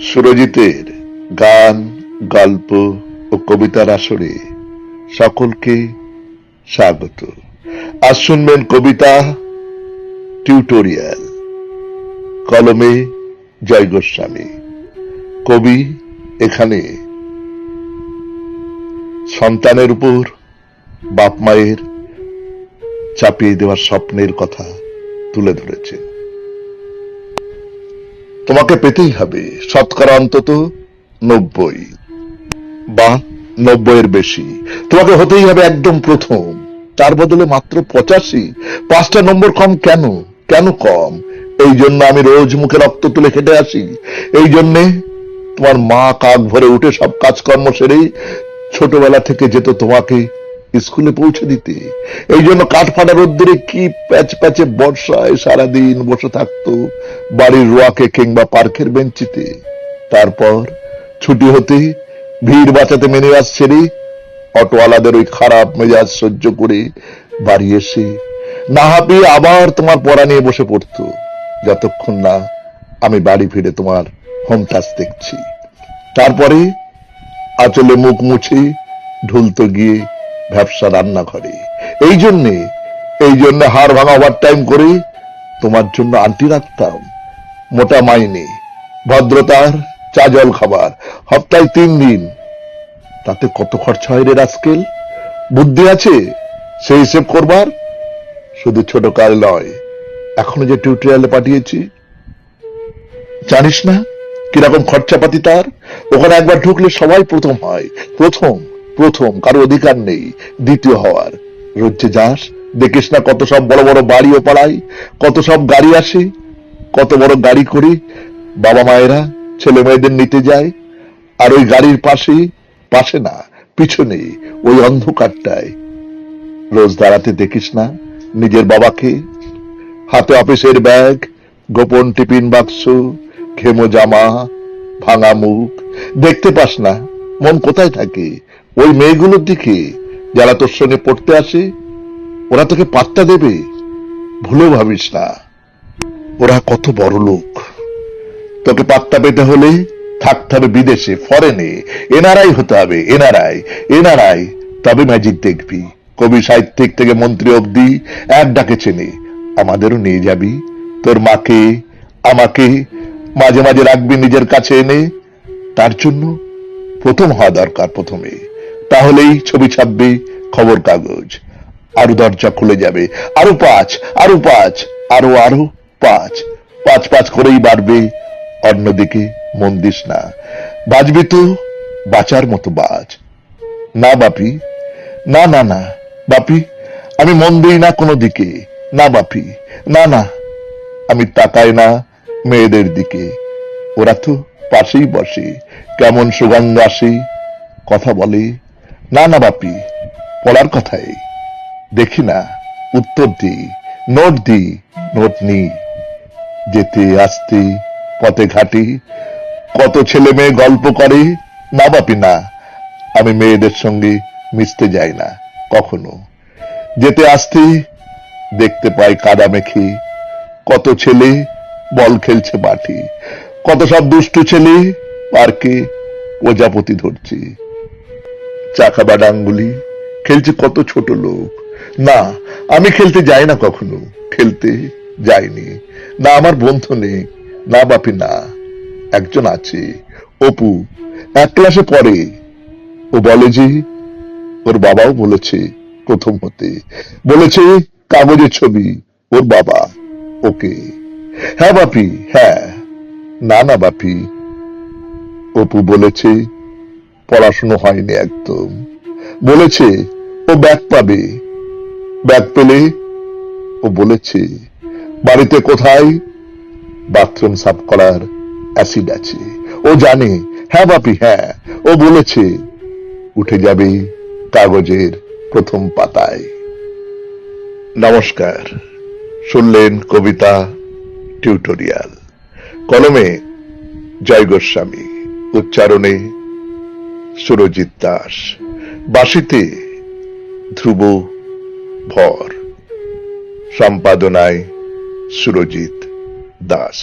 সুরজিতের গান, গল্প ও কবিতার আসরে সকলকে স্বাগত। আজ শুনবেন কবিতা টিউটোরিয়াল। কলমে জয় গোস্বামী। কবি এখানে। সন্তানের উপর বাপ মায়ের চাপিয়ে দেওয়ার স্বপ্নের কথা তুলে ধরেছেন। তোমাকে পেতেই হবে। শতকরা অন্তত নব্বই। বা নব্বইয়ের বেশি। তোমাকে হতেই হবে একদম প্রথম। তার বদলে মাত্র পঁচাশি। পাঁচটা নম্বর কম কেন? কেন কম? এই জন্য আমি রোজ মুখে রক্ত তুলে খেটে আসি। এই জন্যে তোমার মা কাক ভরে উঠে সব কাজকর্ম সেরেই ছোটবেলা থেকে যেত তোমাকে স্কুলে পৌঁছে দিতে। এই জন্য কাঠ ফাটা রোদ্দুরে কি প্যাচ প্যাচে বর্ষায় সারাদিন বসে থাকতো বাড়ির রোয়াকে কিংবা পার্কের বেঞ্চিতে। তারপর ছুটি হতে ভিড় বাঁচাতে মেনে আসছেরে অটোওয়ালাদের ওই খারাপ মেজাজ সহ্য করে বাড়ি এসে না হাঁপিয়ে আবার তোমার পড়া নিয়ে বসে পড়তো। যতক্ষণ না আমি বাড়ি ফিরে তোমার হোম টাচ দেখছি। তারপরে আচলে মুখ মুছে ঢুলতো গিয়ে ব্যবসা রান্নাঘরে এই জন্যে, এই জন্য হাড় ভাঙা ওভার টাইম করে। তোমার জন্য আন্টি রাখতাম, মোটা মাইনে, ভদ্রতার চা জল খাবার। সপ্তাহে তিন দিন। তাতে কত খরচা হয় রে রাস্কেল? বুদ্ধি আছে? সেই হিসেব করবার? শুধু ছোট কাল নয়, এখনও যে টিউটোরিয়ালে পাঠিয়েছি। জানিস না, কীরকম খরচাপাতি তার? ওখানে একবার ঢুকলে সবাই প্রথম হয়, প্রথম। প্রথম, কারও অধিকার নেই, দ্বিতীয় হওয়ার। রোজে যাস, দেখিস না কত সব বড় বড় বাড়ি ও পাড়ায়, কত সব গাড়ি আসে, কত বড় গাড়ি করে, বাবা মায়েরা, ছেলে মেয়েদের নিতে যায়, আর ওই গাড়ির পাশে পাশে না, পিছনে, ওই অন্ধকারটায়। রোজ দাঁড়াতে দেখিস না নিজের বাবাকে, হাতে অফিসের ব্যাগ, গোপন টিফিন বাক্স, ঘেমো জামা, ভাঙা মুখ, দেখতে পাস না মন কোথায় থাকে? ওই মেয়েগুলোর দিকে। যারা তোর সঙ্গে পড়তে আসে, ওরা তোকে পাত্তা দেবে। ভুলেও ভাবিস না। ওরা কত বড় লোক। তোকে পাত্তা পেতে হলে থাকতে হবে বিদেশে ফরেনে এনআরআই হতে হবে, এনআরআই। এনআরআই, তবে ম্যাজিক দেখবি। কবি, সাহিত্যিক থেকে মন্ত্রী অবধি এক ডাকে চেনে। আমাদেরও নিয়ে যাবি। তোর মাকে, আমাকে মাঝে মাঝে রাখবি নিজের কাছে এনে। তার জন্য প্রথম হওয়া দরকার প্রথমে। তাহলেই ছবি ছাপবে, খবর কাগজ। আরও দরজা খুলে যাবে, আরও পাঁচ আরও পাঁচ, আরও আরও পাঁচ। পাঁচ পাঁচ করেই বাড়বে, অন্যদিকে মন দিস না। বাজবি তো বাঁচার মতো বাজ। না বাপি, না না না, বাপি, আমি মন দিই না কোনো দিকে। না বাপি, না না, আমি তাকাই না মেয়েদের দিকে। ওরা তো পাশেই বসে কেমন সুগন্ধ আসি, কথা বলে। না না বাপি পড়ার কথাই। দেখি না, উত্তর দিই, নোট দিই, নোট নি যেতে আসতে, পথে ঘাটি, কত ছেলে মেয়ে গল্প করে। না বাপি, না, আমি মেয়েদের সঙ্গে মিশতে যাই না, কখনো। যেতে আসতে দেখতে পাই কাদা মেখে, কত ছেলে বল খেলছে মাঠে। কত সব দুষ্টু ছেলে পার্কে প্রজাপতি ধরছে। চাকা বা ডাঙ্গুলি খেলছে কত ছোট লোক। না, আমি খেলতে যাই না কখনো। খেলতে যাইনি। না, আমার বন্ধু নেই। না, বাপি, না। একজন আছে। অপু, এক ক্লাসে পড়ে। ও বলে যে, ওর বাবাও বলেছে প্রথম হতে। বলেছে, কাগজের ছবি, ওর বাবা, ওকে। হ্যাঁ বাপি হ্যাঁ। না না, বাপি অপু বলেছে, পড়াশুনো হয়নি একদম। বলেছে, ও ব্যাগ পাবে। ব্যাগ পেলে ও বলেছে, বাড়িতে কোথায়? বাথরুম সাফ করার অ্যাসিড আছে। ও জানে হ্যাঁ বাপি হ্যাঁ। ও বলেছে, উঠে যাবে কাগজের প্রথম পাতায়। নমস্কার, শুনলেন কবিতা টিউটোরিয়াল। কলমে জয় গোস্বামী। উচ্চারণে সুরজিৎ দাস। বাসিতে ধ্রুব ভর। সম্পাদনায় সুরজিৎ দাস।